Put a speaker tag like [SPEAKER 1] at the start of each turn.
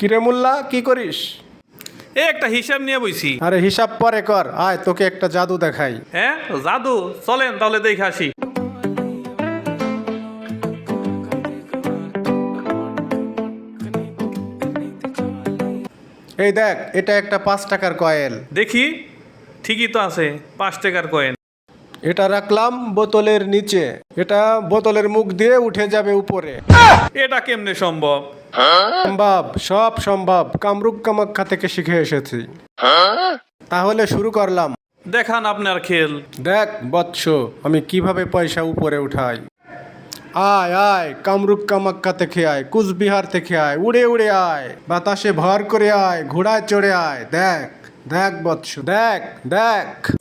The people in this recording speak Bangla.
[SPEAKER 1] কিরে মোল্লা কি করিস?
[SPEAKER 2] এ একটা হিসাব নিয়ে বইছি।
[SPEAKER 1] আরে হিসাব পরে কর আয় তোকে একটা জাদু দেখাই।
[SPEAKER 2] হ্যাঁ জাদু? চলেন তাহলে দেখে আসি।
[SPEAKER 1] এই দেখ এটা একটা পাঁচ টাকার কয়েল।
[SPEAKER 2] দেখি ঠিকই তো আছে পাঁচ টাকার কয়েন
[SPEAKER 1] এটা রাখলাম বোতলের নিচে। এটা বোতলের মুখ দিয়ে উঠে যাবে উপরে।
[SPEAKER 2] এটা কেমনে সম্ভব?
[SPEAKER 1] সম্ভব সব সম্ভব। কামরূপ কামাখ্যা থেকে শিখে এসেছি। তাহলে শুরু করলাম।
[SPEAKER 2] দেখান আপনার খেল।
[SPEAKER 1] দেখ বৎস আমি কীভাবে পয়সা উপরে উঠাই। আয় আয় কামরূপ কামাক্কা থেকে আয় কুচবিহার থেকে আয় উড়ে উড়ে আয়। বাতাসে ভর করে আয় ঘোড়ায় চড়ে আয়। দেখ দেখ বৎস দেখ দেখ।